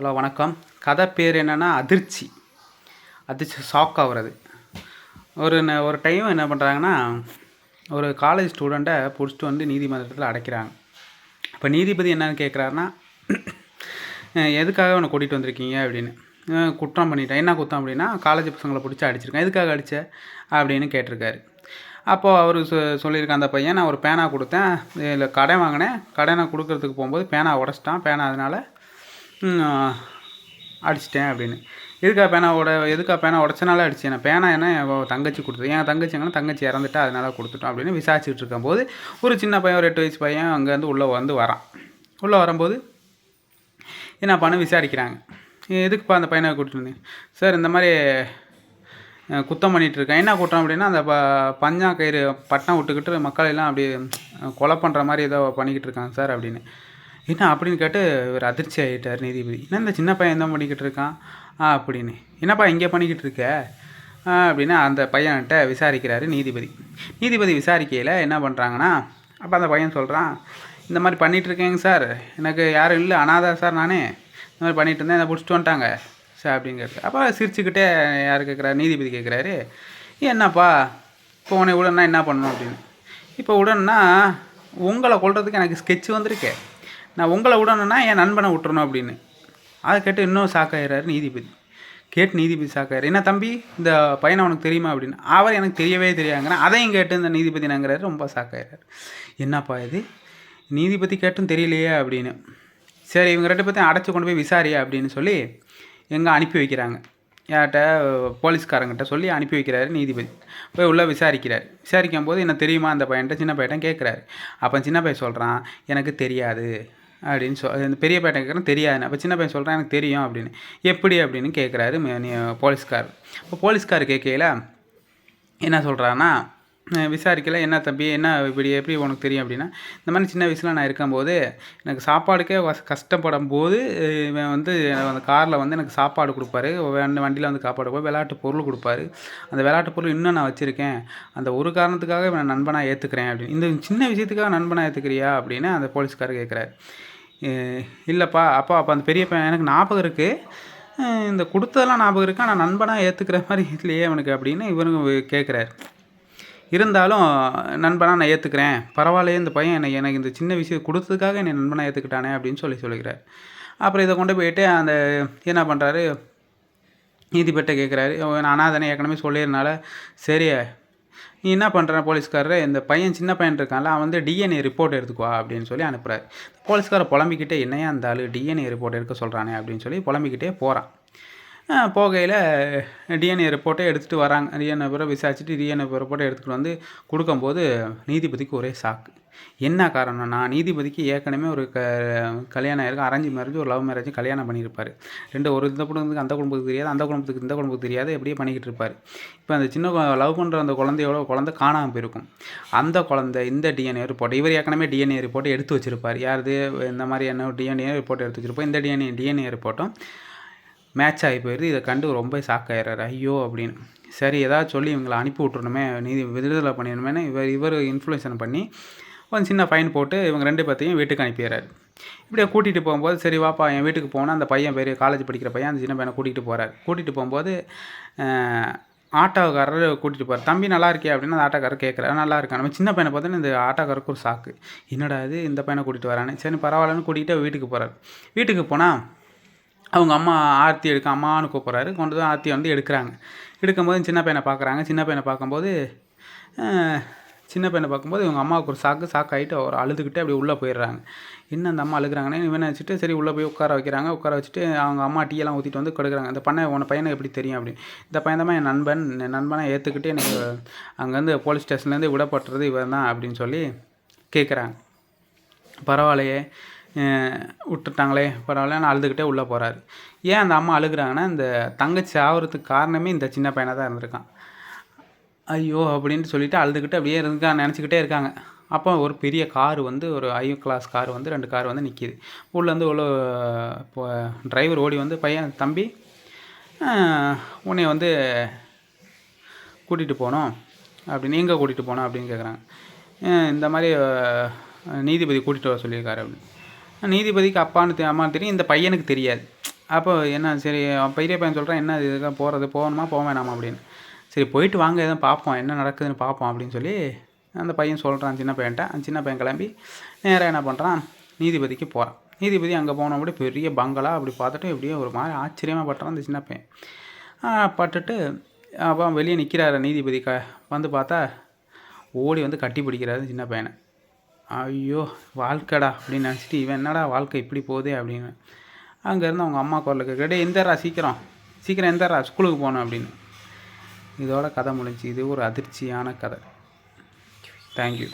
Hello வணக்கம். கதை பேர் என்னென்னா அதிர்ச்சி. அதிர்ச்சி ஷாக் ஆகுறது. ஒரு ஒரு டைம் என்ன பண்ணுறாங்கன்னா ஒரு காலேஜ் ஸ்டூடெண்ட்டை பிடிச்சிட்டு வந்து நீதிமன்றத்தில் அடைக்கிறாங்க. இப்போ நீதிபதி என்னன்னு கேட்குறாருன்னா எதுக்காக அவனை கூட்டிகிட்டு வந்திருக்கீங்க? அப்படின்னு. குற்றம் பண்ணிட்டேன். என்ன குற்றம் அப்படின்னா காலேஜ் பசங்களை பிடிச்சி அடிச்சிருக்கேன். எதுக்காக அடித்த அப்படின்னு கேட்டிருக்காரு. அப்போது அவர் சொ சொல்லியிருக்க அந்த பையன் நான் ஒரு பேனா கொடுத்தேன். இல்லை கடை வாங்கினேன். கடனை கொடுக்கறதுக்கு போகும்போது பேனா உடச்சிட்டான். பேனா அதனால் அடிச்சிட்டேன் அப்படின்னு. எதுக்கா பேனா உட எதுக்கா பேனா உடச்சனால அடிச்சேன் நான் பேனா என்ன என் தங்கச்சி கொடுத்தது. என் தங்கச்சி எங்கன்னா தங்கச்சி இறந்துட்டா அதனால கொடுத்துட்டோம் அப்படின்னு விசாரிச்சுட்டு இருக்கும்போது ஒரு சின்ன பையன் ஒரு எட்டு வயசு பையன் அங்கேருந்து உள்ளே வந்து வரான். உள்ளே வரும்போது என்னப்பான்னு விசாரிக்கிறாங்க. எதுக்குப்பா அந்த பையனை கூட்டிட்டு சார் இந்த மாதிரி குத்தம் பண்ணிகிட்டு இருக்கேன். என்ன குற்றம் அப்படின்னா அந்த ப பஞ்சா கயிறு பட்டம் விட்டுக்கிட்டு மக்கள் எல்லாம் அப்படி கொலை பண்ணுற மாதிரி ஏதோ பண்ணிக்கிட்டு இருக்காங்க சார் அப்படின்னு. என்ன அப்படின்னு கேட்டு இவர் அதிர்ச்சி ஆகிட்டார் நீதிபதி. என்ன இந்த சின்ன பையன் தான் பண்ணிக்கிட்டு இருக்கான்? ஆ அப்படின்னு. என்னப்பா இங்கே பண்ணிக்கிட்டு இருக்க? அப்படின்னு அந்த பையன்கிட்ட விசாரிக்கிறாரு நீதிபதி. நீதிபதி விசாரிக்கையில் என்ன பண்ணுறாங்கன்னா அப்போ அந்த பையன் சொல்கிறான் இந்த மாதிரி பண்ணிகிட்ருக்கேங்க இருக்கேங்க சார். எனக்கு யாரும் இல்லை அனாதை சார் நானே. இந்த மாதிரி பண்ணிகிட்டு இருந்தேன் என்னை பிடிச்சிட்டு வந்துட்டாங்க. சார் அப்படிங்கிறது அப்போ சிரிச்சுக்கிட்டே யார் கேட்குறாரு நீதிபதி கேட்குறாரு என்னப்பா இப்போ உன்னை உடனே என்ன பண்ணணும்? அப்படின்னு. இப்போ உடனே உங்களை கொள்றதுக்கு எனக்கு ஸ்கெட்ச் வந்திருக்கேன் நான் உங்களை விடணும்னா என் நண்பனை விட்டுறணும் அப்படின்னு. அதை கேட்டு இன்னும் சாக்காயிறாரு நீதிபதி. கேட்டு நீதிபதி சாக்காயிரு என்ன தம்பி இந்த பையனை உனக்கு தெரியுமா அப்படின்னு. அவர் எனக்கு தெரியவே தெரியாங்கன்னா அதையும் கேட்டு இந்த நீதிபதி நாங்கிறாரு. ரொம்ப சாக்காயிறாரு என்னப்பா இது? நீதிபதி கேட்டும் தெரியலையே அப்படின்னு. சரி இவங்க ரெண்டு பேர்த்தையும் அடைச்சி கொண்டு போய் விசாரியா அப்படின்னு சொல்லி எங்கே அனுப்பி வைக்கிறாங்க. யார்கிட்ட? போலீஸ்காரங்கிட்ட சொல்லி அனுப்பி வைக்கிறாரு நீதிபதி. போய் உள்ளே விசாரிக்கிறார். விசாரிக்கும் போது என்ன தெரியுமா அந்த பையன்ட்ட சின்ன பையன் கேட்குறாரு. அப்போ சின்ன பையன் சொல்கிறான் எனக்கு தெரியாது. அப்படின்னு சொல் இந்த பெரிய பையன் கேட்குறேன் தெரியாது. அப்போ சின்ன பையன் சொல்கிறேன் எனக்கு தெரியும் அப்படின்னு. எப்படி அப்படின்னு கேட்குறாரு போலீஸ்கார். இப்போ போலீஸ்கார் கேட்கையில் என்ன சொல்கிறான்னா விசாரிக்கல. என்ன தம்பி? என்ன இப்படி எப்படி உனக்கு தெரியும்? அப்படின்னா இந்த மாதிரி சின்ன வயசில் நான் இருக்கும்போது எனக்கு சாப்பாடுக்கே வச கஷ்டப்படும் போது இவன் வந்து அந்த காரில் வந்து எனக்கு சாப்பாடு கொடுப்பாரு. வண்டியில் வந்து சாப்பாடு கொடுப்பாரு. விளையாட்டு பொருள் கொடுப்பாரு. அந்த விளையாட்டு பொருள் இன்னும் நான் வச்சுருக்கேன். அந்த ஒரு காரணத்துக்காக இவன் நண்பனாக ஏற்றுக்கிறேன் அப்படின்னு இந்த சின்ன விஷயத்துக்காக நண்பனாக ஏற்றுக்கிறியா அப்படின்னு அந்த போலீஸ்காரர் கேட்குறாரு இல்லைப்பா. அப்பா அப்போ அந்த பெரிய பையன் எனக்கு ஞாபகம் இருக்குது இந்த கொடுத்ததெல்லாம் ஞாபகம் இருக்குது ஆனால் நண்பனாக ஏற்றுக்கிற மாதிரி இல்லையே அவனுக்கு அப்படின்னு இவருங்க கேட்குறாரு இருந்தாலும் நண்பனாக நான் ஏற்றுக்கிறேன் பரவாயில்லையே இந்த பையன் என்னை எனக்கு இந்த சின்ன விஷயம் கொடுத்ததுக்காக என்னை நண்பனாக ஏற்றுக்கிட்டானே அப்படின்னு சொல்லி சொல்லிக்கிறார். அப்புறம் இதை கொண்டு போயிட்டு அந்த என்ன பண்ணுறாரு நீதிபட்ட கேட்குறாரு நான் அனாதனை ஏற்கனவே சொல்லியிருந்தால சரி நீ என்ன பண்ணுற போலீஸ்காரர்? இந்த பையன் சின்ன பையன் இருக்கான்ல அவன் வந்து டிஎன்ஏ ரிப்போர்ட் எடுத்துக்குவா அப்படின்னு சொல்லி அனுப்புகிறாரு போலீஸ்காரர் புலம்பிக்கிட்டே என்னையா அந்த டிஎன்ஏ ரிப்போர்ட் எடுக்க சொல்கிறானே அப்படின்னு சொல்லி புலம்பிக்கிட்டே போகிறான் போகையில் டிஎன்ஏ ரிப்போர்ட்டை எடுத்துகிட்டு வராங்க. டிஎன்ஏ பிறகு விசாரிச்சுட்டு டிஎன்ஏ ரிப்போர்ட்டை எடுத்துகிட்டு வந்து கொடுக்கும்போது நீதிபதிக்கு ஒரே சாக்கு என்ன காரணம்னா நீதிபதிக்கு ஏற்கனவே ஒரு க கல்யாணம் ஆயிருக்கு. அரேஞ்ச் மேரேஜ் ஒரு லவ் மேரேஜ் கல்யாணம் பண்ணியிருப்பார். ரெண்டு ஒரு இந்த குடும்பத்துக்கு அந்த குடும்பத்துக்கு தெரியாது அந்த குடும்பத்துக்கு இந்த குடும்பத்துக்கு தெரியாது எப்படியே பண்ணிக்கிட்டு இருப்பார். இப்போ அந்த சின்ன லவ் பண்ணுற அந்த குழந்தையோட குழந்தை காணாமல் போயிருக்கும். அந்த குழந்தை இந்த டிஎன்ஏ ரிப்போர்ட் இவர் ஏற்கனவே டிஎன்ஏ ரிப்போர்ட்டை எடுத்து வச்சிருப்பார். யாருது? இந்த மாதிரி என்ன டிஎன்ஏ ரிப்போர்ட் எடுத்து வச்சிருப்போம். இந்த டிஎன்ஏ டிஎன்ஏ ரிப்போர்ட்டும் மேட்ச் ஆகி போயிடுது இதை கண்டு ரொம்ப ஷாக் ஆயிடுறாரு. ஐயோ அப்படின்னு. சரி ஏதாவது சொல்லி இவங்களை அனுப்பி விட்றணுமே நீதி விடுதலை பண்ணிடணுமேனு இவர் இவர் இன்ஃப்ளூயன்சன் பண்ணி கொஞ்சம் சின்ன ஃபைன் போட்டு இவங்க ரெண்டு பேர்த்தையும் வீட்டுக்கு அனுப்பிடுறாரு. இப்படியே கூட்டிகிட்டு போகும்போது சரி வாப்பா என் வீட்டுக்கு போனால் அந்த பையன் பெரிய காலேஜ் படிக்கிற பையன் அந்த சின்ன பையனை கூட்டிகிட்டு போகிறார் கூட்டிகிட்டு போகும்போது ஆட்டோக்காரர் கூட்டிகிட்டு போகிறார் தம்பி நல்லா இருக்கே அப்படின்னு அந்த ஆட்டோக்காரர் கேட்குறாரு நல்லா இருக்கா நம்ம சின்ன பையனை பார்த்தோன்னா இந்த ஆட்டோக்காரருக்கு ஒரு சாக்கு என்னடா இது? இந்த பையனை கூட்டிகிட்டு வரானே. சரி பரவாயில்லன்னு கூட்டிகிட்டு வீட்டுக்கு போகிறார் வீட்டுக்கு போனால் அவங்க அம்மா ஆர்த்தி எடுக்க அம்மான்னு கூப்பிட்றாரு. கொண்டு வந்து ஆர்த்தி வந்து எடுக்கிறாங்க. எடுக்கும்போது சின்ன பையனை பார்க்குறாங்க. சின்ன பையனை பார்க்கும்போது சின்ன பையனை பார்க்கும்போது இவங்க அம்மாவுக்கு ஒரு சாக்கு சாக்காயிட்டு அவர் அழுதுகிட்டு அப்படி உள்ளே போயிடுறாங்க. என்ன அந்த அம்மா அழுகிறாங்கன்னு இவனை வச்சுட்டு சரி உள்ளே போய் உட்கார வைக்கிறாங்க. உட்கார வச்சுட்டு அவங்க அம்மா டீயெல்லாம் ஊற்றிட்டு வந்து கொடுக்குறாங்க. இந்த பண்ண உன பையனை எப்படி தெரியும் அப்படின்னு. இந்த பையன் தான் என் நண்பன். என் நண்பனை ஏற்றுக்கிட்டு எனக்கு அங்கேருந்து போலீஸ் ஸ்டேஷன்லேருந்து விடப்பட்டுறது இவன் தான் அப்படின்னு சொல்லி கேட்குறாங்க பரவாயில்லையே. விட்டுட்டாங்களே பரவாயில்ல அழுதுகிட்டே உள்ளே போகிறாரு ஏன் அந்த அம்மா அழுகிறாங்கன்னா இந்த தங்கச்சி ஆகிறதுக்கு காரணமே இந்த சின்ன பையனாக தான் இருந்திருக்கான். ஐயோ அப்படின்ட்டு சொல்லிவிட்டு அழுதுகிட்டு அப்படியே இருக்கா நினச்சிக்கிட்டே இருக்காங்க. அப்போ ஒரு பெரிய கார் வந்து ஒரு ஐ கிளாஸ் கார் வந்து ரெண்டு கார் வந்து நிற்கிது உள்ளேருந்து உள்ள இப்போ டிரைவர் ஓடி வந்து பையன் தம்பி உன்னை வந்து கூட்டிகிட்டு போகணும் அப்படின்னு எங்கே கூட்டிகிட்டு போகணும்? அப்படின்னு கேட்குறாங்க. இந்த மாதிரி நீதிபதி கூட்டிகிட்டு வர சொல்லியிருக்காரு அப்படின்னு. நீதிபதிக்கு அப்பான்னு தெ- அம்மான்னு தெரியும். இந்த பையனுக்கு தெரியாது. அப்போ என்ன சரி பெரிய பையன் சொல்கிறான் என்ன இது இதுக்காக போகிறது போகணுமா? போக வேணாமா? அப்படின்னு. சரி போயிட்டு வாங்க எதுவும் பார்ப்போம் என்ன நடக்குதுன்னு பார்ப்போம் அப்படின்னு சொல்லி அந்த பையன் சொல்கிறான் சின்ன பையன்ட்ட. அந்த சின்ன பையன் கிளம்பி நேராக என்ன பண்ணுறான் நீதிபதிக்கு போகிறான் நீதிபதி அங்கே போனபடி பெரிய பங்களா அப்படி பார்த்துட்டு எப்படியோ ஒரு மாதிரி ஆச்சரியமாக பட்டுறான் அந்த சின்ன பையன். பட்டுட்டு அப்போ வெளியே நிற்கிறாரு நீதிபதி க வந்து பார்த்தா ஓடி வந்து கட்டி பிடிக்கிறாரு சின்ன பையனை. ஐயோ வாழ்க்கைடா அப்படின்னு நினச்சிட்டு இவன் என்னடா வாழ்க்கை இப்படி போகுதே அப்படின்னு. அங்கேருந்து அவங்க அம்மா குரலுக்கு கேட்டு எந்தரா சீக்கிரம். சீக்கிரம் எந்தரா ஸ்கூலுக்கு போகணும் அப்படின்னு. இதோட கதை முடிஞ்சு இது ஒரு அதிர்ச்சியான கதை. தேங்க்யூ